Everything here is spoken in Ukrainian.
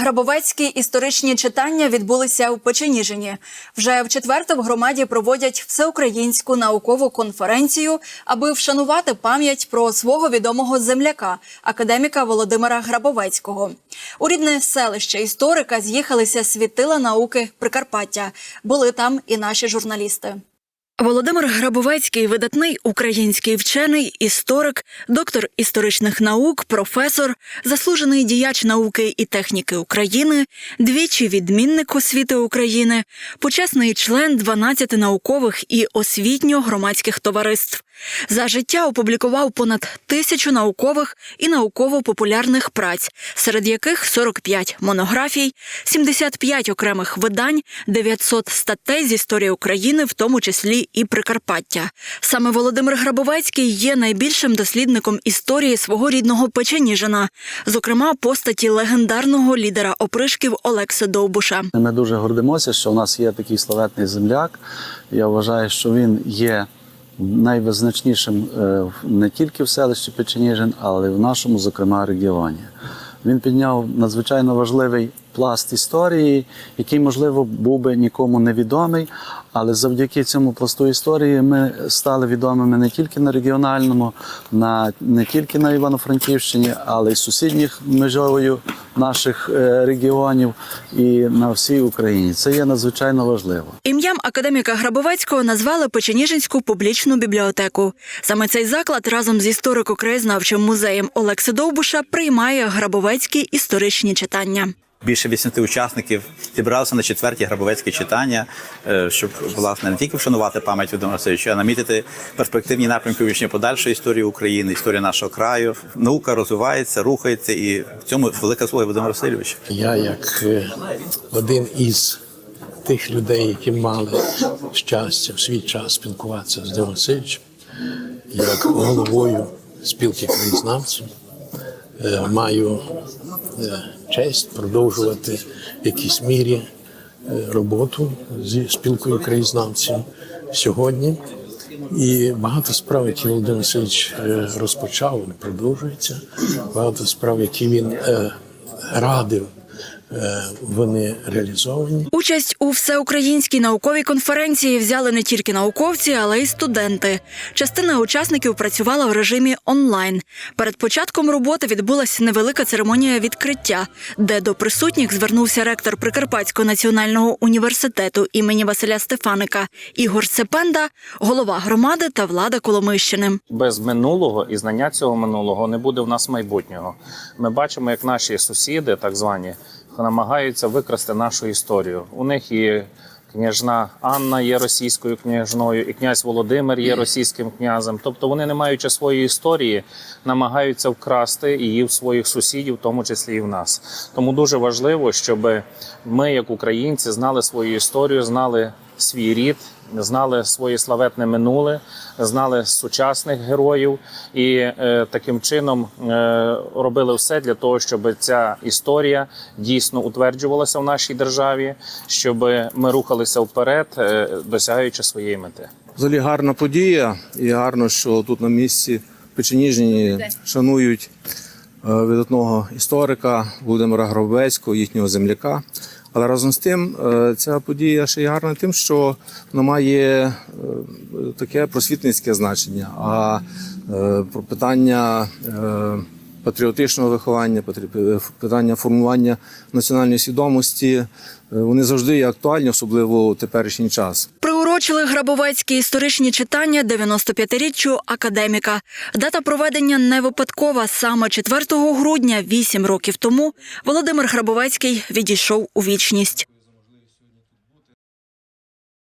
Грабовецькі історичні читання відбулися у Печеніжині. Вже в четверте в громаді проводять всеукраїнську наукову конференцію, аби вшанувати пам'ять про свого відомого земляка, академіка Володимира Грабовецького. У рідне селище історика з'їхалися світила науки Прикарпаття. Були там і наші журналісти. Володимир Грабовецький видатний український вчений, історик, доктор історичних наук, професор, заслужений діяч науки і техніки України, двічі відмінник освіти України, почесний член 12 наукових і освітньо-громадських товариств. За життя опублікував понад тисячу наукових і науково-популярних праць, серед яких 45 монографій, 75 окремих видань, 900 статей з історії України, в тому числі і Прикарпаття. Саме Володимир Грабовецький є найбільшим дослідником історії свого рідного Печеніжина, зокрема постаті легендарного лідера опришків Олекса Довбуша. Ми дуже гордимося, що у нас є такий славетний земляк. Я вважаю, що він є найвизначнішим е, не тільки в селищі Печеніжин, але й в нашому, зокрема, регіоні. Він підняв надзвичайно важливий пласт історії, який, можливо, був би нікому невідомий, але завдяки цьому пласту історії ми стали відомими не тільки на регіональному, на не тільки на Івано-Франківщині, але й сусідніх межовою наших е, регіонів і на всій Україні. Це є надзвичайно важливо. Ім'ям академіка Грабовецького назвали Печеніжинську публічну бібліотеку. Саме цей заклад разом з історико-краєзнавчим музеєм Олекси Довбуша приймає грабовецькі історичні читання. Більше 80 учасників зібралися на четверті грабовецькі читання, е, щоб власне не тільки вшанувати пам'ять Володимира Васильовича, а намітити перспективні напрямки вивчення подальшої історії України, історії нашого краю. Наука розвивається, рухається, і в цьому велика заслуга Володимира Васильовича. Я як е, один із тих людей, які мали щастя в свій час спілкуватися з Димом Васильовичем, як головою спілки краєзнавців, маю е, честь продовжувати в якійсь мірі е, роботу зі спілкою краєзнавців сьогодні. І багато справ, які Володимир Васильович е, розпочав, вони продовжуються. Багато справ, які він е, радив, е, вони реалізовані. Участь у всеукраїнській науковій конференції взяли не тільки науковці, але й студенти. Частина учасників працювала в режимі онлайн. Перед початком роботи відбулася невелика церемонія відкриття, де до присутніх звернувся ректор Прикарпатського національного університету імені Василя Стефаника Ігор Сепенда, голова громади та влада Коломищини. без минулого і знання цього минулого не буде в нас майбутнього. Ми бачимо, як наші сусіди, так звані, намагаються викрасти нашу історію. У них і княжна Анна є російською княжною, і князь Володимир є російським князем. Тобто вони, не маючи своєї історії, намагаються вкрасти її в своїх сусідів, в тому числі і в нас. Тому дуже важливо, щоб ми, як українці, знали свою історію, знали свій рід, знали своє славетне минуле, знали сучасних героїв і е, таким чином е, робили все для того, щоб ця історія дійсно утверджувалася в нашій державі, щоб ми рухалися вперед, е, досягаючи своєї мети. Взагалі гарна подія, і гарно, що тут на місці Печеніжні шанують е, видатного історика Володимира Гробецького, їхнього земляка. Але разом з тим е, ця подія ще й гарна тим, що вона має е, таке просвітницьке значення. А е, про питання патріотичного виховання, питання формування національної свідомості, вони завжди є актуальні, особливо у теперішній час. Приурочили Грабовецькі історичні читання 95-річчю академіка. Дата проведення не випадкова. Саме 4 грудня, 8 років тому, Володимир Грабовецький відійшов у вічність.